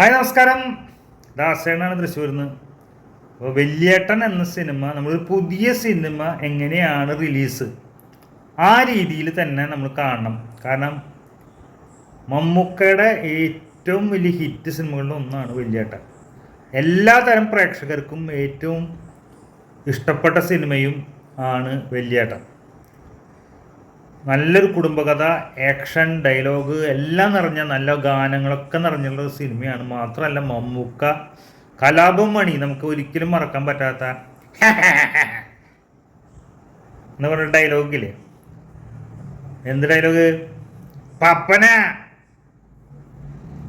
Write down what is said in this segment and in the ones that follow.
Hi നമസ്കാരം. ദാസേണാണ് തൃശ്ശൂരിൽ നിന്ന് അപ്പോൾ വെള്ളിയേട്ടൻ എന്ന സിനിമ നമ്മൾ പുതിയ സിനിമ എങ്ങനെയാണ് റിലീസ്? ആ രീതിയിൽ തന്നെ നമ്മൾ കാണണം. കാരണം മമ്മൂക്കയുടെ ഏറ്റവും വലിയ ഹിറ്റ് സിനിമകളിൽ ഒന്നാണ് വെള്ളിയേട്ടൻ. എല്ലാ തരം പ്രേക്ഷകർക്കും ഏറ്റവും ഇഷ്ടപ്പെട്ട സിനിമയും ആണ് വെള്ളിയേട്ടൻ. നല്ലൊരു കുടുംബകഥ ആക്ഷൻ ഡയലോഗ് എല്ലാം നിറഞ്ഞ നല്ല ഗാനങ്ങളൊക്കെ നിറഞ്ഞുള്ള ഒരു സിനിമയാണ്. മാത്രമല്ല മമ്മൂക്ക കലാപം മണി നമുക്ക് ഒരിക്കലും മറക്കാൻ പറ്റാത്ത എന്ന് പറഞ്ഞ ഡയലോഗില്ലേ എന്ത് ഡയലോഗ് പപ്പന.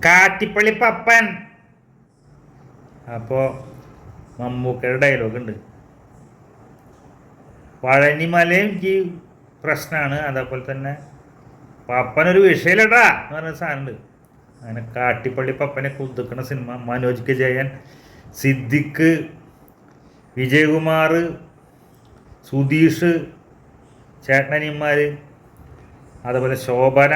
കാട്ടിപ്പള്ളി പപ്പൻ. അപ്പോൾ മമ്മൂക്കയുടെ ഡയലോഗ് ഉണ്ട്. പഴനിമലയും പ്രശ്നമാണ് അതേപോലെ തന്നെ പപ്പനൊരു വിഷയമില്ലടാ എന്ന് പറഞ്ഞ സാധനമുണ്ട് അങ്ങനെ കാട്ടിപ്പള്ളി പപ്പനെ കുതുക്കണ സിനിമ മനോജ് കെ ജയൻ സിദ്ദിഖ് വിജയകുമാർ സുധീഷ് ചേട്ടനിയന്മാർ അതേപോലെ ശോഭന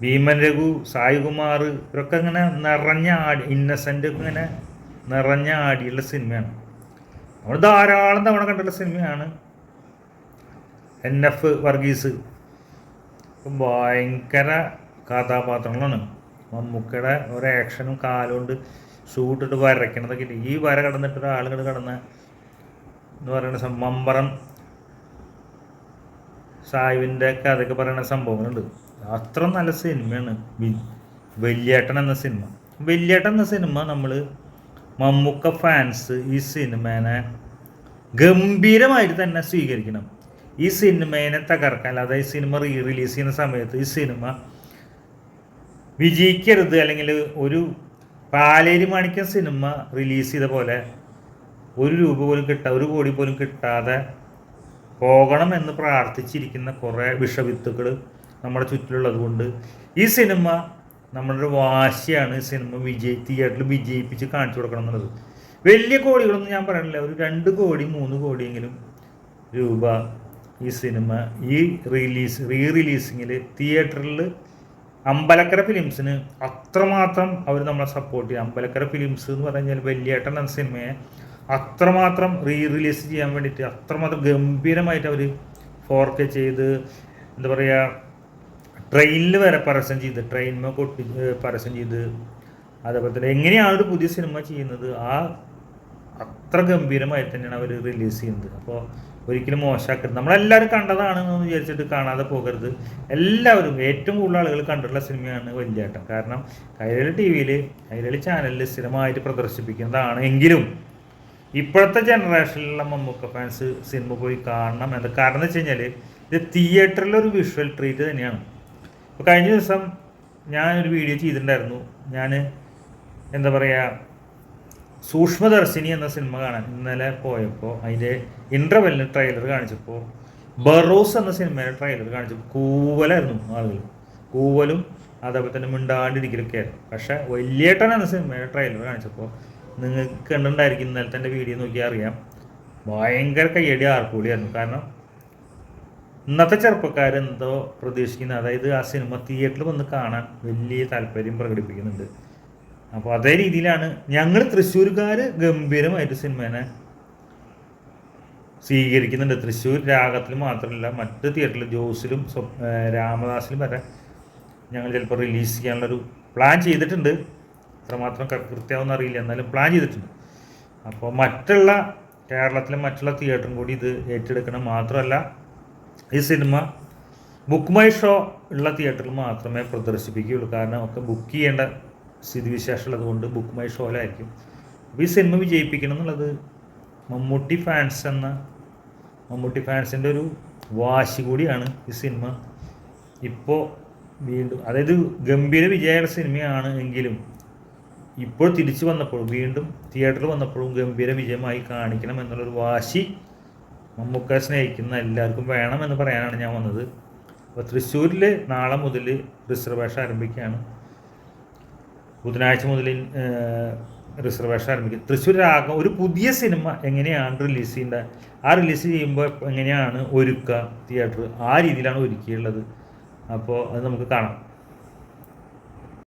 ഭീമൻ രഘു സായികുമാർ ഇവരൊക്കെ ഇങ്ങനെ നിറഞ്ഞ ആടി ഇന്നസെന്റ് ഇങ്ങനെ നിറഞ്ഞ ആടിയുള്ള സിനിമയാണ്. നമ്മൾ ധാരാളം തവണ കണ്ടിട്ടുള്ള സിനിമയാണ്. N F Varghese. ഭയങ്കര കഥാപാത്രങ്ങളാണ്. മമ്മൂക്കയുടെ ഒരു ആക്ഷനും കാലുകൊണ്ട് ഷൂട്ടിട്ട് വരയ്ക്കണതൊക്കെ ഇല്ല? ഈ വര കടന്നിട്ട് ഒരാളുകൾ കടന്ന് എന്ന് പറയുന്ന മമ്പറം സായുവിന്റെ കഥയൊക്കെ പറയുന്ന സംഭവങ്ങളുണ്ട്. അത്ര നല്ല സിനിമയാണ്. വെല്ലിയേട്ടൻ എന്ന സിനിമ. വെല്ലിയേട്ടൻ എന്ന സിനിമ നമ്മൾ മമ്മൂക്ക ഫാൻസ് ഈ സിനിമേനെ ഗംഭീരമായിട്ട് തന്നെ സ്വീകരിക്കണം. ഈ സിനിമേനെ തകർക്കാൻ അതായത് സിനിമ റീ റിലീസ് ചെയ്യുന്ന സമയത്ത് ഈ സിനിമ വിജയിക്കരുത് അല്ലെങ്കിൽ ഒരു പാലേരി മാണിക്യം സിനിമ റിലീസ് ചെയ്ത പോലെ ഒരു രൂപ പോലും കിട്ടാ ഒരു കോടി പോലും കിട്ടാതെ പോകണം എന്ന് പ്രാർത്ഥിച്ചിരിക്കുന്ന കുറേ വിഷവിത്തുക്കൾ നമ്മുടെ ചുറ്റിലുള്ളത് കൊണ്ട് ഈ സിനിമ നമ്മുടെ വാശിയാണ് ഈ സിനിമ വിജയി തിയേറ്ററിൽ വിജയിപ്പിച്ച് കാണിച്ചു കൊടുക്കണം എന്നുള്ളത്. വലിയ കോടികളൊന്നും ഞാൻ പറയണില്ല ഒരു രണ്ട് കോടി മൂന്ന് കോടിയെങ്കിലും രൂപ ഈ സിനിമ ഈ റിലീസ് റീ റിലീസിങ്ങിൽ തിയേറ്ററിൽ അമ്പലക്കര ഫിലിംസിന് അത്രമാത്രം അവർ നമ്മളെ സപ്പോർട്ട് ചെയ്യും. അമ്പലക്കര ഫിലിംസ് എന്ന് പറഞ്ഞാൽ വലിയേട്ടൻ എന്ന സിനിമയെ. അത്രമാത്രം റീ റിലീസ് ചെയ്യാൻ വേണ്ടിയിട്ട് അത്രമാത്രം ഗംഭീരമായിട്ട് അവർ ഫോർ കെ ചെയ്ത് എന്താ പറയുക ട്രെയിനിൽ വരെ പരസ്യം ചെയ്ത് ട്രെയിനിൽ കൊട്ടി പരസ്യം ചെയ്ത് അതേപോലെ തന്നെ എങ്ങനെയാണ് ഒരു പുതിയ സിനിമ ചെയ്യുന്നത് ആ അത്ര ഗംഭീരമായിട്ട് തന്നെയാണ് അവർ റിലീസ് ചെയ്യുന്നത്. അപ്പോൾ ഒരിക്കലും മോശമാക്കരുത്. നമ്മളെല്ലാവരും കണ്ടതാണ് എന്ന് വിചാരിച്ചിട്ട് കാണാതെ പോകരുത്. എല്ലാവരും ഏറ്റവും കൂടുതൽ ആളുകൾ കണ്ടിട്ടുള്ള സിനിമയാണ് വലിയേട്ടം. കാരണം കൈരളി ടി വിയിൽ കൈരളി ചാനലിൽ സ്ഥിരമായിട്ട് പ്രദർശിപ്പിക്കുന്നതാണ് എങ്കിലും ഇപ്പോഴത്തെ ജനറേഷനിലുള്ള മമ്മൂക്ക ഫാൻസ് സിനിമ പോയി കാണണം എന്ന് കാരണം എന്ന് വെച്ച് കഴിഞ്ഞാൽ ഇത് തിയേറ്ററിലൊരു വിഷ്വൽ ട്രീറ്റ് തന്നെയാണ്. ഇപ്പോൾ കഴിഞ്ഞ ദിവസം ഞാനൊരു വീഡിയോ ചെയ്തിട്ടുണ്ടായിരുന്നു. ഞാൻ എന്താ പറയുക സൂക്ഷ്മദർശിനി എന്ന സിനിമ കാണാൻ ഇന്നലെ പോയപ്പോൾ അതിന്റെ ഇന്റർവെല്ലിന് ട്രെയിലർ കാണിച്ചപ്പോൾ ബറോസ് എന്ന സിനിമയുടെ ട്രെയിലർ കാണിച്ചപ്പോൾ കൂവലായിരുന്നു ആളുകൾ കൂവലും അതേപോലെ തന്നെ മിണ്ടാണ്ടിരിക്കലൊക്കെ ആയിരുന്നു. പക്ഷേ വലിയേട്ടൻ എന്ന സിനിമയുടെ ട്രെയിലർ കാണിച്ചപ്പോൾ നിങ്ങൾക്ക് കണ്ടിട്ടുണ്ടായിരിക്കും ഇന്നലെ തന്നെ വീഡിയോ നോക്കിയാൽ അറിയാം. ഭയങ്കര കയ്യടി ആർക്കൂടിയായിരുന്നു കാരണം ഇന്നത്തെ ചെറുപ്പക്കാർ എന്തോ പ്രതീക്ഷിക്കുന്നത് അതായത് ആ സിനിമ തിയേറ്ററിൽ വന്ന് കാണാൻ വലിയ താല്പര്യം പ്രകടിപ്പിക്കുന്നുണ്ട്. അപ്പോൾ അതേ രീതിയിലാണ് ഞങ്ങൾ തൃശ്ശൂർക്കാർ ഗംഭീരമായിട്ട് സിനിമേനെ സ്വീകരിക്കുന്നുണ്ട്. തൃശ്ശൂർ രാഗത്തിൽ മാത്രമല്ല മറ്റ് തിയേറ്ററിൽ ജോസിലും രാമദാസിലും വരെ ഞങ്ങൾ ചിലപ്പോൾ റിലീസ് ചെയ്യാനുള്ളൊരു പ്ലാൻ ചെയ്തിട്ടുണ്ട്. അത്രമാത്രം കൃത്യമാവെന്ന് അറിയില്ല. എന്നാലും പ്ലാൻ ചെയ്തിട്ടുണ്ട്. അപ്പോൾ മറ്റുള്ള കേരളത്തിലെ മറ്റുള്ള തിയേറ്ററും കൂടി ഇത് ഏറ്റെടുക്കണം മാത്രമല്ല ഈ സിനിമ ബുക്ക് മൈ ഷോ ഉള്ള തിയേറ്ററിൽ മാത്രമേ പ്രദർശിപ്പിക്കുകയുള്ളൂ. കാരണം ഒക്കെ ബുക്ക് ചെയ്യേണ്ട സ്ഥിതിവിശേഷം ഉള്ളത് കൊണ്ട് ബുക്ക് മൈ ഷോയിലായിരിക്കും അപ്പോൾ ഈ സിനിമ വിജയിപ്പിക്കണം എന്നുള്ളത് മമ്മൂട്ടി ഫാൻസ് എന്ന മമ്മൂട്ടി ഫാൻസിന്റെ ഒരു വാശി കൂടിയാണ് ഈ സിനിമ. ഇപ്പോൾ വീണ്ടും അതായത് ഗംഭീര വിജയയുടെ സിനിമയാണ് എങ്കിലും ഇപ്പോൾ തിരിച്ചു വന്നപ്പോഴും വീണ്ടും തിയേറ്ററിൽ വന്നപ്പോഴും ഗംഭീര വിജയമായി കാണിക്കണം എന്നുള്ളൊരു വാശി മമ്മൂക്ക സ്നേഹിക്കുന്ന എല്ലാവർക്കും വേണമെന്ന് പറയാനാണ് ഞാൻ വന്നത്. അപ്പോൾ തൃശ്ശൂരിൽ നാളെ മുതൽ റിസർവേഷൻ ആരംഭിക്കുകയാണ്. ബുധനാഴ്ച മുതൽ റിസർവേഷൻ ആരംഭിക്കും. തൃശ്ശൂർ രാഗം ഒരു പുതിയ സിനിമ എങ്ങനെയാണ് റിലീസ് ചെയ്യേണ്ടത് ആ റിലീസ് ചെയ്യുമ്പോൾ എങ്ങനെയാണ് ഒരുക്കുക തിയേറ്റർ ആ രീതിയിലാണ് ഒരുക്കിയുള്ളത് അപ്പോൾ അത് നമുക്ക് കാണാം.